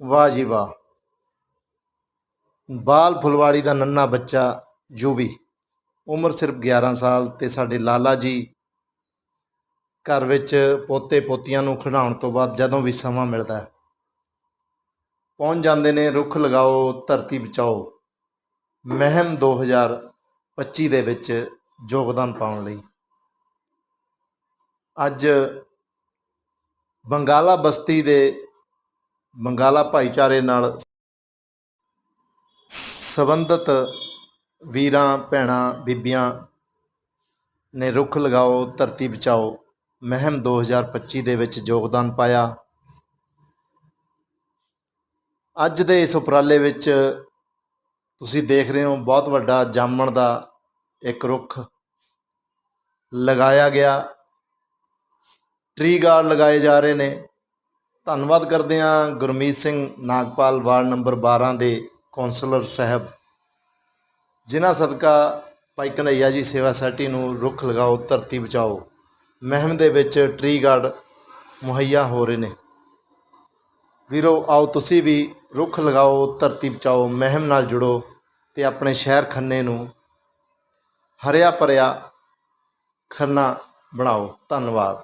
ਵਾਹ ਜੀ ਵਾਹ। ਬਾਲ ਫੁਲਵਾੜੀ ਦਾ ਨੰਨਾ ਬੱਚਾ ਜੂਵੀ ਉਮਰ ਸਿਰਫ 11 ਸਾਲ ਤੇ ਸਾਡੇ ਲਾਲਾ ਜੀ ਘਰ ਵਿੱਚ ਪੋਤੇ ਪੋਤੀਆਂ ਨੂੰ ਖਿਡਾਉਣ ਤੋਂ ਬਾਅਦ ਜਦੋਂ ਵੀ ਸਮਾਂ ਮਿਲਦਾ ਹੈ, ਪਹੁੰਚ ਜਾਂਦੇ ਨੇ, ਰੁੱਖ ਲਗਾਓ, ਧਰਤੀ ਬਚਾਓ, ਮਹਿਮ 2025 ਦੇ ਵਿੱਚ ਯੋਗਦਾਨ ਪਾਉਣ ਲਈ। ਅੱਜ ਬੰਗਾਲਾ ਬਸਤੀ ਦੇ ਬੰਗਾਲਾ ਭਾਈਚਾਰੇ ਨਾਲ ਸੰਬੰਧਿਤ ਵੀਰਾਂ, ਭੈਣਾਂ, ਬੀਬੀਆਂ ਨੇ ਰੁੱਖ ਲਗਾਓ, ਧਰਤੀ ਬਚਾਓ। ਮਹਿਮ 2025 ਦੇ ਵਿੱਚ ਯੋਗਦਾਨ ਪਾਇਆ। ਅੱਜ ਦੇ ਇਸ ਉਪਰਾਲੇ ਵਿੱਚ ਤੁਸੀਂ ਦੇਖ ਰਹੇ ਹੋ, ਬਹੁਤ ਵੱਡਾ ਜਾਮਣ ਦਾ ਇੱਕ ਰੁੱਖ ਲਗਾਇਆ ਗਿਆ। ਟ੍ਰੀ ਗਾਰਡ ਲਗਾਏ ਜਾ ਰਹੇ ਨੇ। ਧੰਨਵਾਦ ਕਰਦੇ ਹਾਂ ਗੁਰਮੀਤ ਸਿੰਘ ਨਾਗਪਾਲ ਵਾਰਡ ਨੰਬਰ 12 ਦੇ ਕੌਂਸਲਰ ਸਾਹਿਬ। ਜਿਨ੍ਹਾਂ ਸਦਕਾ ਭਾਈ ਕਨਈਆ ਜੀ ਸੇਵਾ ਸੋਸਾਇਟੀ ਨੂੰ ਰੁੱਖ ਲਗਾਓ, ਧਰਤੀ ਬਚਾਓ, ਮਹਿਮ ਦੇ ਵਿੱਚ ਟ੍ਰੀ ਗਾਰਡ ਮੁਹੱਈਆ ਹੋ ਰਹੇ ਨੇ। ਵੀਰੋ, ਆਓ ਤੁਸੀਂ ਵੀ ਰੁੱਖ ਲਗਾਓ, ਧਰਤੀ ਬਚਾਓ, ਮਹਿਮ ਨਾਲ ਜੁੜੋ ਤੇ ਆਪਣੇ ਸ਼ਹਿਰ ਖੰਨੇ ਨੂੰ ਹਰਿਆ ਭਰਿਆ ਖੰਨਾ ਬਣਾਓ। ਧੰਨਵਾਦ।